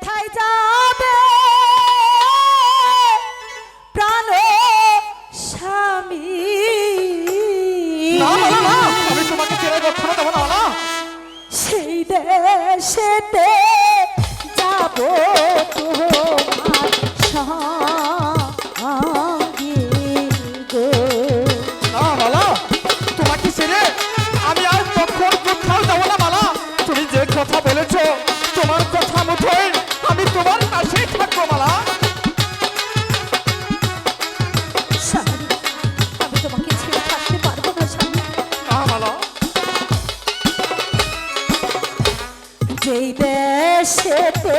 কোথায় যাবে? প্রাণ স্বামী। আমি তোমাকে ছেড়ে কখনো দেবো না সেই দেশেতে যাব তোমার সঙ্গে গো না মালা তোমাকে ছেড়ে আমি আর কখন কোথাও যাব না মালা তুমি যে কথা বলেছ তোমার কথা মতোই আমি তোমার পাশেই থাকব মালা যেই দেশেতে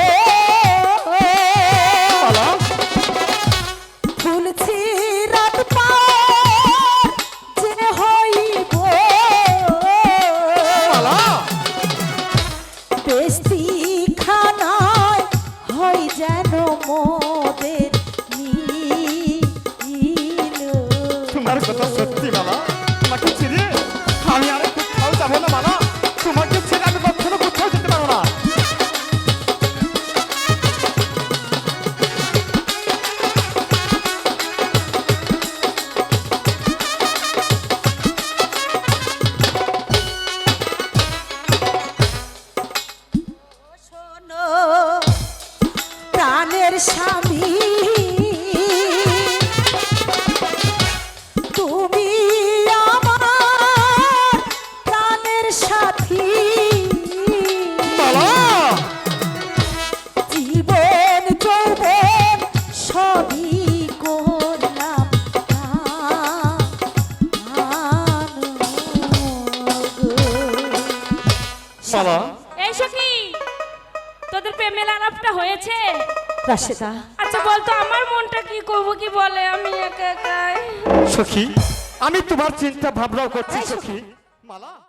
স্বামী। তুমি আমার প্রাণের সাথী। জীবন যৌবন সবই করলাম এই সখী তোদের প্রেমের আলাপটা হয়েছে? রাশেদা। আচ্ছা বলতো আমার মনটা কি করব কি বলে? আমি একা একাই। সখী আমি তোমার চিন্তা ভাবনাও করছি সখী। মালা।